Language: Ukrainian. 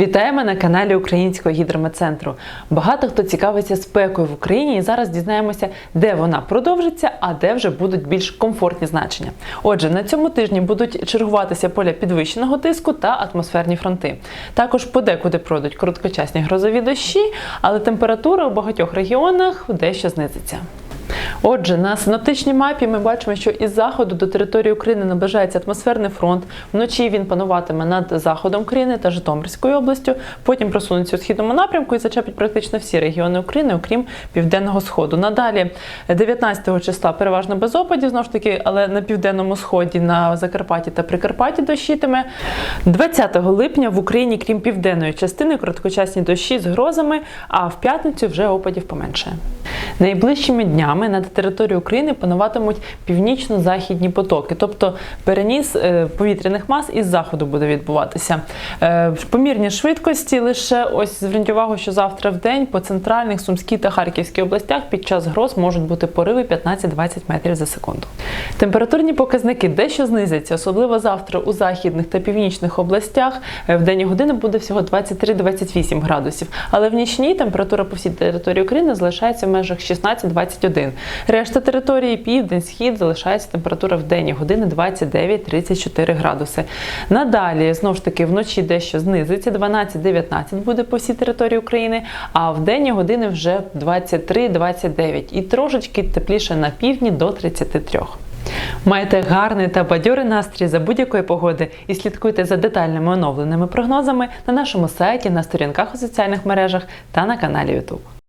Вітаємо на каналі Українського гідрометцентру. Багато хто цікавиться спекою в Україні, і зараз дізнаємося, де вона продовжиться, а де вже будуть більш комфортні значення. Отже, на цьому тижні будуть чергуватися поля підвищеного тиску та атмосферні фронти. Також подекуди пройдуть короткочасні грозові дощі, але температура у багатьох регіонах дещо знизиться. Отже, на синоптичній мапі ми бачимо, що із заходу до території України наближається атмосферний фронт. Вночі він пануватиме над заходом країни та Житомирською областю. Потім просунеться у східному напрямку і зачепить практично всі регіони України, окрім південного сходу. Надалі 19 числа переважно без опадів, знову ж таки, але на південному сході, на Закарпатті та Прикарпатті дощитиме. 20 липня в Україні, крім південної частини, короткочасні дощі з грозами, а в п'ятницю вже опадів поменшає. Найближчими днями над територією України пануватимуть північно-західні потоки, тобто переніс е, повітряних мас із заходу буде відбуватися. Е, Помірні швидкості лише ось зверніть увагу, що завтра в день по центральних Сумській та Харківській областях під час гроз можуть бути пориви 15-20 метрів за секунду. Температурні показники дещо знизяться, особливо завтра у західних та північних областях. Е, В денні години буде всього 23-28 градусів, але в нічній температура по всій території України залишається в межах 16-21. Решта території, південь, схід залишається температура в денні години 29-34 градуси. Надалі знову ж таки вночі дещо знизиться, 12-19 буде по всій території України, а в денні години вже 23-29 і трошечки тепліше на півдні до 33. Маєте гарний та бадьорий настрій за будь-якої погоди і слідкуйте за детальними оновленими прогнозами на нашому сайті, на сторінках у соціальних мережах та на каналі YouTube.